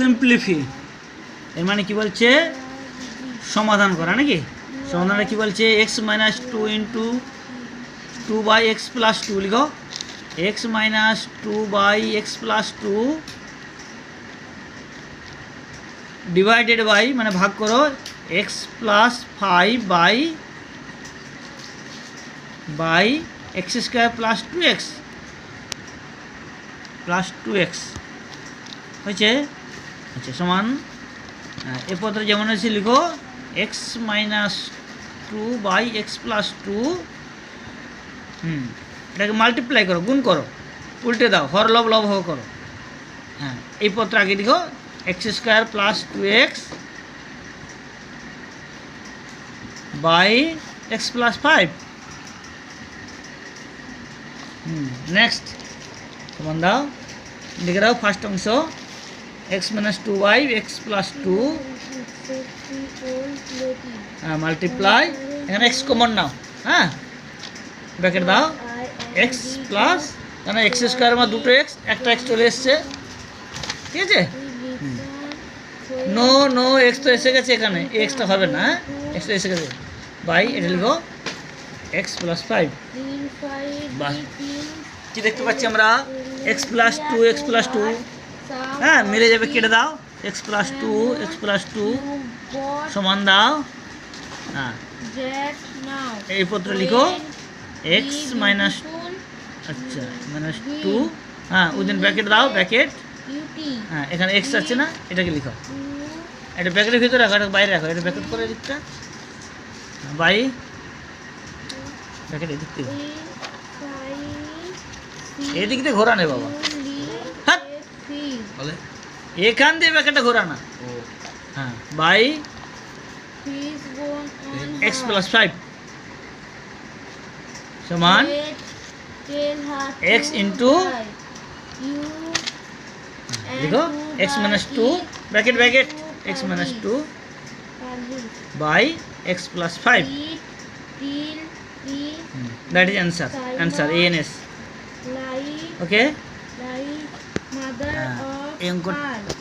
সিম্পলিফি এর মানে কি বলছে? সমাধান করা, নাকি? সমাধানটা কি বলছে? X minus two into two by x plus two লিখো। X minus two by x plus two divided by মানে ভাগ করো x plus five by by x square plus two x plus two x হয়েছে? আচ্ছা সমান এ পত্র যেমন আছে লিখো x minus two by x plus two হুম, এটাকে মাল্টিপ্লাই করো, গুণ করো, উল্টে দাও, হর লব লব, হর করো হ্যাঁ এই পত্র আগে লিখো x square plus two x by x plus five hmm next সমান দাও, লিখে দাও ফার্স্ট অংশ x minus two by x plus two হ্যাঁ মাল্টিপ্লাই এখানে এক্স কমন নাও হ্যাঁ? ব্যাকেট দাও। এক্স প্লাস এখানে এক্স স্কোয়ার আমার দুটো এক্স একটা এক্স চলে এসছে। ঠিক আছে? নো নো এক্স তো এসে গেছে এখানে। এক্সটা হবে না হ্যাঁ? এক্সটা এসে গেছে। বাই এটা লিখো এক্স প্লাস ফাইভ বাহ। কি দেখতে পাচ্ছি আমরা? X plus two x plus two হ্যাঁ মিলে যাবে, কেটে দাও। X plus two x plus two সমান দাও। হ্যাঁ। এই পত্র লিখো এক্স মাইনাস আচ্ছা মাইনাস টু হ্যাঁ উইদিন ব্র্যাকেট দাও ব্র্যাকেট হ্যাঁ এখানে এক্স আছে না, এটাকে লিখো। এটা ব্র্যাকেটের ভিতরে রাখো, এটা বাইরে রাখো, এটা ব্র্যাকেট করে দিকটা। বাই। ব্র্যাকেট এদিক থেকে এদিক দিয়ে ঘোরা নেই বাবা। বলে এখান দিয়ে ব্র্যাকেটটা ঘোরা না ও হ্যাঁ বাই এক্স প্লাস ফাইভ সমান x into লিখো x minus two bracket bracket x minus two by x plus five that is answer answer A N S okay Mother uh, of yung God.